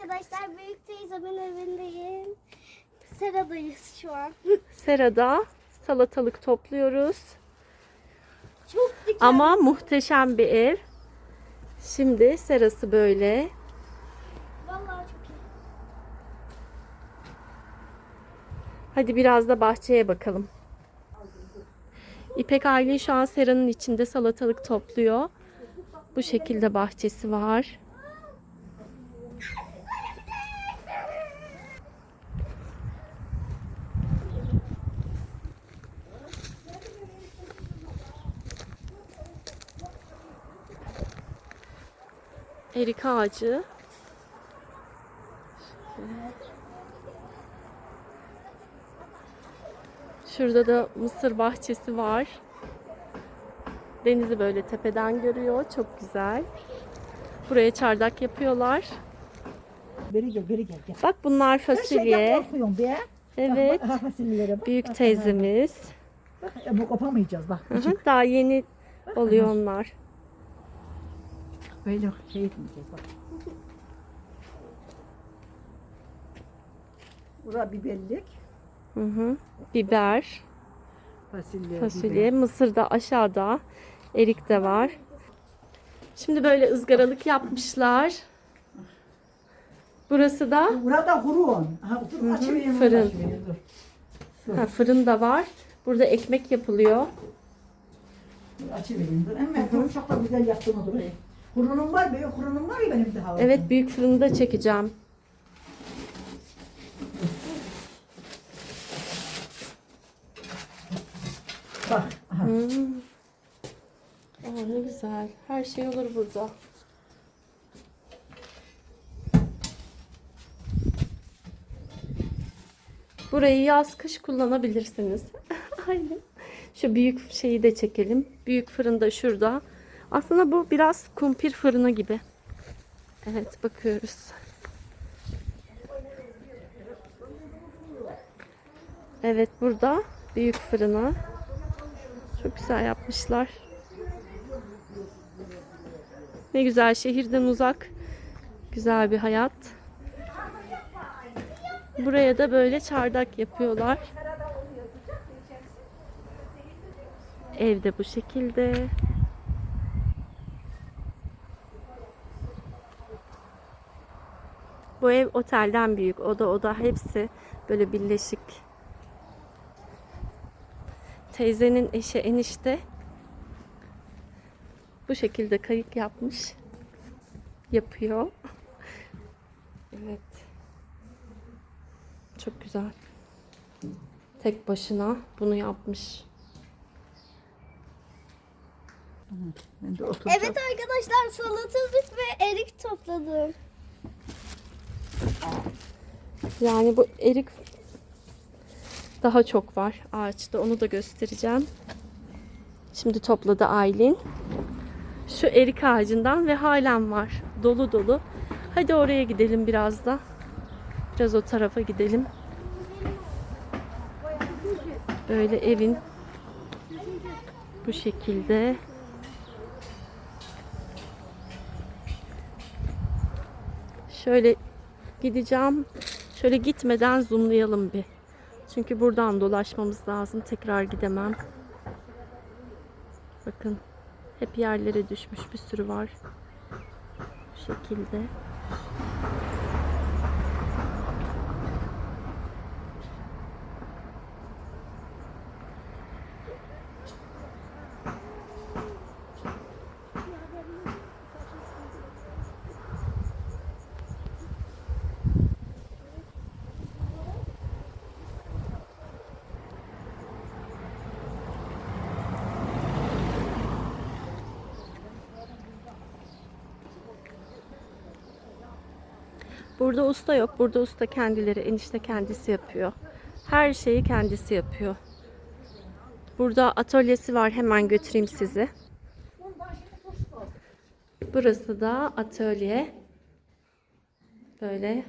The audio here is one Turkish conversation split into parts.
arkadaşlar. Büyük teyzemin evindeyim. Sera'dayız şu an. Serada salatalık topluyoruz. Çok diken. Ama muhteşem bir ev. Şimdi serası böyle. Vallahi çok iyi. Hadi biraz da bahçeye bakalım. İpek Aylin şu an seranın içinde salatalık topluyor. Bu şekilde bahçesi var. Erik ağacı. Şurada da mısır bahçesi var. Denizi böyle tepeden görüyor. Çok güzel. Buraya çardak yapıyorlar. Beri gel, beri gel. gel. Bak bunlar fasulye. be. Evet. Bak, bak. Büyük teyzemiz. Bak, e, bu kopamayacağız bak. Hı hı, Daha yeni oluyor onlar. Böyle şey etmeyeceğiz bak. Bura biberlik. Hı hı. Biber, Fasulye, fasulye, mısır da aşağıda. Erik de var. Şimdi böyle ızgaralık yapmışlar. Burası da biber. Burada kurun. Ha, dur açıvereyim. fırın. açıvereyim, Dur. ha, fırın da var. Burada ekmek yapılıyor. Dur, Açıvereyim dur. Ama çok da güzel yaptım dur. Kurunum var, büyük kurunum var ya benim daha. Evet büyük fırını da çekeceğim. Bak. Aha. Hmm. Aa, ne güzel. Her şey olur burada. Burayı yaz kış kullanabilirsiniz. Aynen. Şu büyük şeyi de çekelim. Büyük fırın da şurada. Aslında bu biraz kumpir fırını gibi. Evet bakıyoruz. Evet burada büyük fırını. Çok güzel yapmışlar. Ne güzel şehirden uzak. Güzel bir hayat. Buraya da böyle çardak yapıyorlar. Evde bu şekilde. Bu ev otelden büyük. Oda oda hepsi böyle birleşik. Teyzenin eşi enişte bu şekilde kayık yapmış. Yapıyor. Evet. Çok güzel. Tek başına bunu yapmış. Ben de oturacağım. Evet arkadaşlar salatalık ve erik topladım. Yani bu erik daha çok var ağaçta. Onu da göstereceğim. Şimdi topladı Aylin. Şu erik ağacından ve halen var. Dolu dolu. Hadi oraya gidelim biraz da. Biraz o tarafa gidelim. Böyle evin bu şekilde. Şöyle gideceğim. Şöyle gitmeden zoomlayalım bir. Çünkü buradan dolaşmamız lazım. Tekrar gidemem. Bakın. Hep yerlere düşmüş bir sürü var. Bu şekilde. Burada usta yok. Burada usta kendileri, enişte kendisi yapıyor. Her şeyi kendisi yapıyor. Burada atölyesi var. Hemen götüreyim sizi. Burası da atölye. Böyle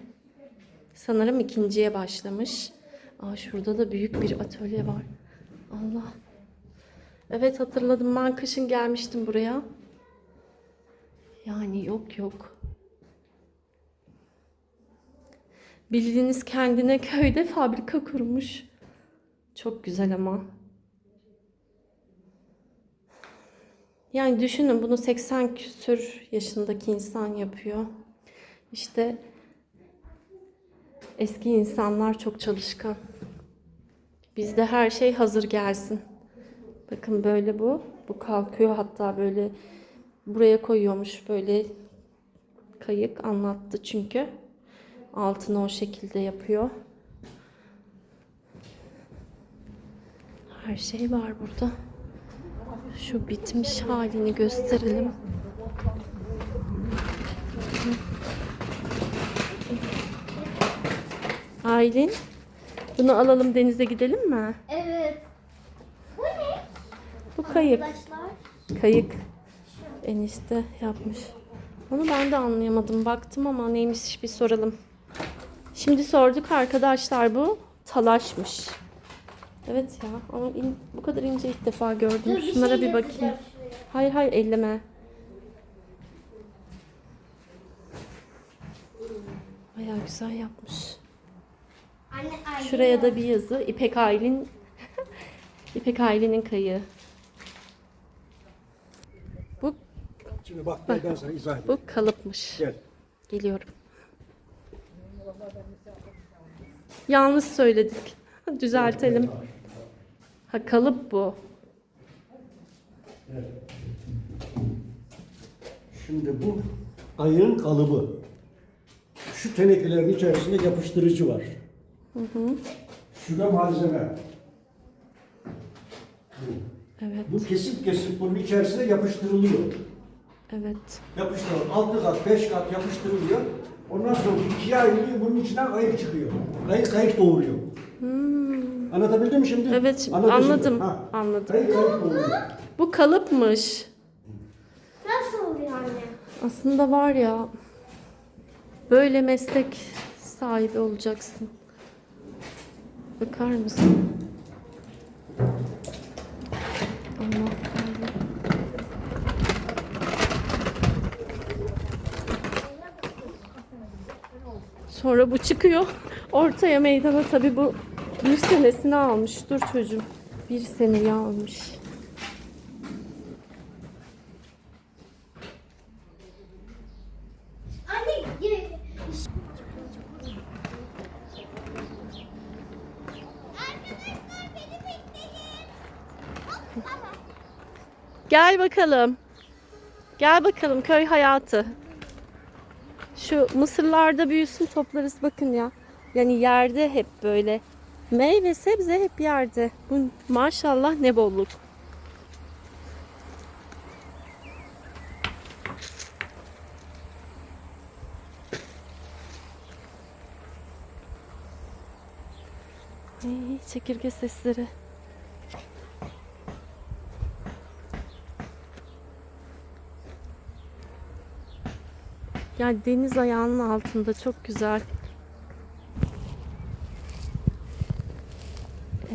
sanırım ikinciye başlamış. Aa, şurada da büyük bir atölye var. Allah. Evet hatırladım. Ben kışın gelmiştim buraya. Yani yok yok. Bildiğiniz kendine köyde fabrika kurmuş. Çok güzel ama. Yani düşünün bunu 80 küsür yaşındaki insan yapıyor. İşte eski insanlar çok çalışkan. Bizde her şey hazır gelsin. Bakın böyle bu. Bu kalkıyor hatta böyle buraya koyuyormuş böyle kayık anlattı çünkü. Altını o şekilde yapıyor. Her şey var burada. Şu bitmiş halini gösterelim. Aylin, bunu alalım denize gidelim mi? Evet. Bu ne? Bu kayık. Arkadaşlar. Kayık enişte yapmış. Onu ben de anlayamadım. Baktım ama neymiş bir soralım. Şimdi sorduk arkadaşlar bu talaşmış. Evet ya ama in- bu kadar ince ilk defa gördüm. Dur bir Şunlara şey bir bakayım. Hayır hayır elleme. Bayağı güzel yapmış. Anne Şuraya da bir yazı. İpek Aylin İpek Aylin'in kayığı. Bu Şimdi bak gel ben sana izah edeyim. bu kalıpmış. Gel. Geliyorum. Yanlış söyledik. Düzeltelim. Ha kalıp bu. Şimdi bu ayın kalıbı. Şu tenekelerin içerisinde yapıştırıcı var. Şu da malzeme. Evet, Bu kesip kesip bunun içerisine yapıştırılıyor. evet. Yapıştırılıyor. Altı kat, beş kat yapıştırılıyor. Ondan sonra ikiye ayrılıyor. Bunun içinden kayık çıkıyor. Kayık kayık doğuruyor. Anlatabildim mi şimdi? Hmm. Evet, Anladın şimdi. anladım, Ha. anladım. Kayık kayık doğuruyor. Bu kalıpmış. Nasıl oluyor anne? Aslında var ya böyle meslek sahibi olacaksın. Bakar mısın? Sonra bu çıkıyor ortaya meydana tabi bu bir senesini almış. Dur çocuğum. Bir seneyi almış. Gel bakalım. Gel bakalım köy hayatı. Şu mısırlarda büyüsün toplarız bakın ya. Yani yerde hep böyle. Meyve sebze hep yerde. Bu maşallah ne bolluk. Ay, çekirge sesleri. Yani deniz ayağının altında çok güzel.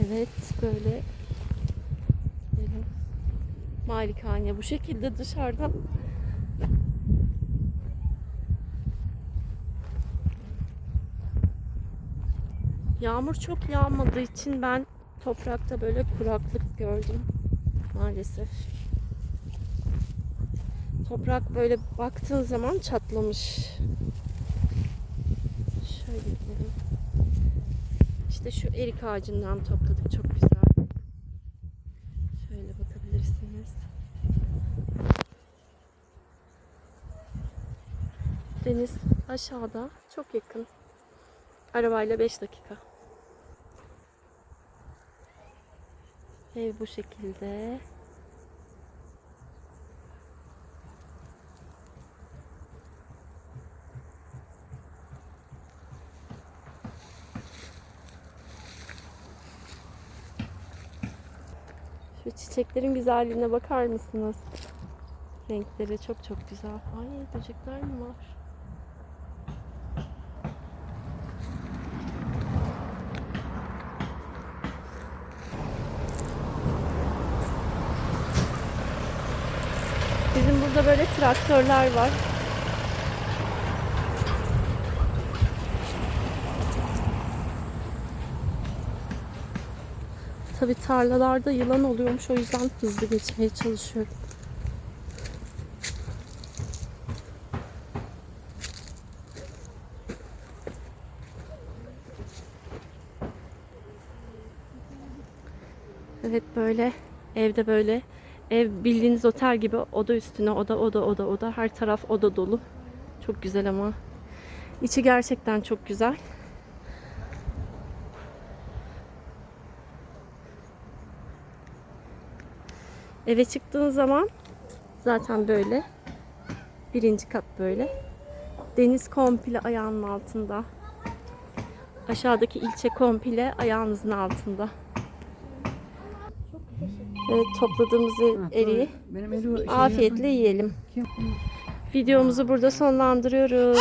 Evet böyle. Malikane bu şekilde dışarıdan. Yağmur çok yağmadığı için ben toprakta böyle kuraklık gördüm maalesef. Toprak böyle baktığın zaman çatlamış. Şöyle gidelim. İşte şu erik ağacından topladık. Çok güzel. Şöyle bakabilirsiniz. Deniz aşağıda. Çok yakın. Arabayla 5 dakika. Ev bu şekilde. Şu çiçeklerin güzelliğine bakar mısınız? Renkleri çok çok güzel. Ay böcekler mi var? Bizim burada böyle traktörler var. Tabi tarlalarda yılan oluyormuş o yüzden hızlı geçmeye çalışıyorum. Evet böyle evde böyle ev bildiğiniz otel gibi oda üstüne oda oda oda oda her taraf oda dolu. Çok güzel ama. İçi gerçekten çok güzel. Eve çıktığın zaman zaten böyle. Birinci kat böyle. Deniz komple ayağının altında. Aşağıdaki ilçe komple ayağınızın altında. Evet topladığımız eriği Benim eli şey afiyetle yiyelim. Videomuzu burada sonlandırıyoruz.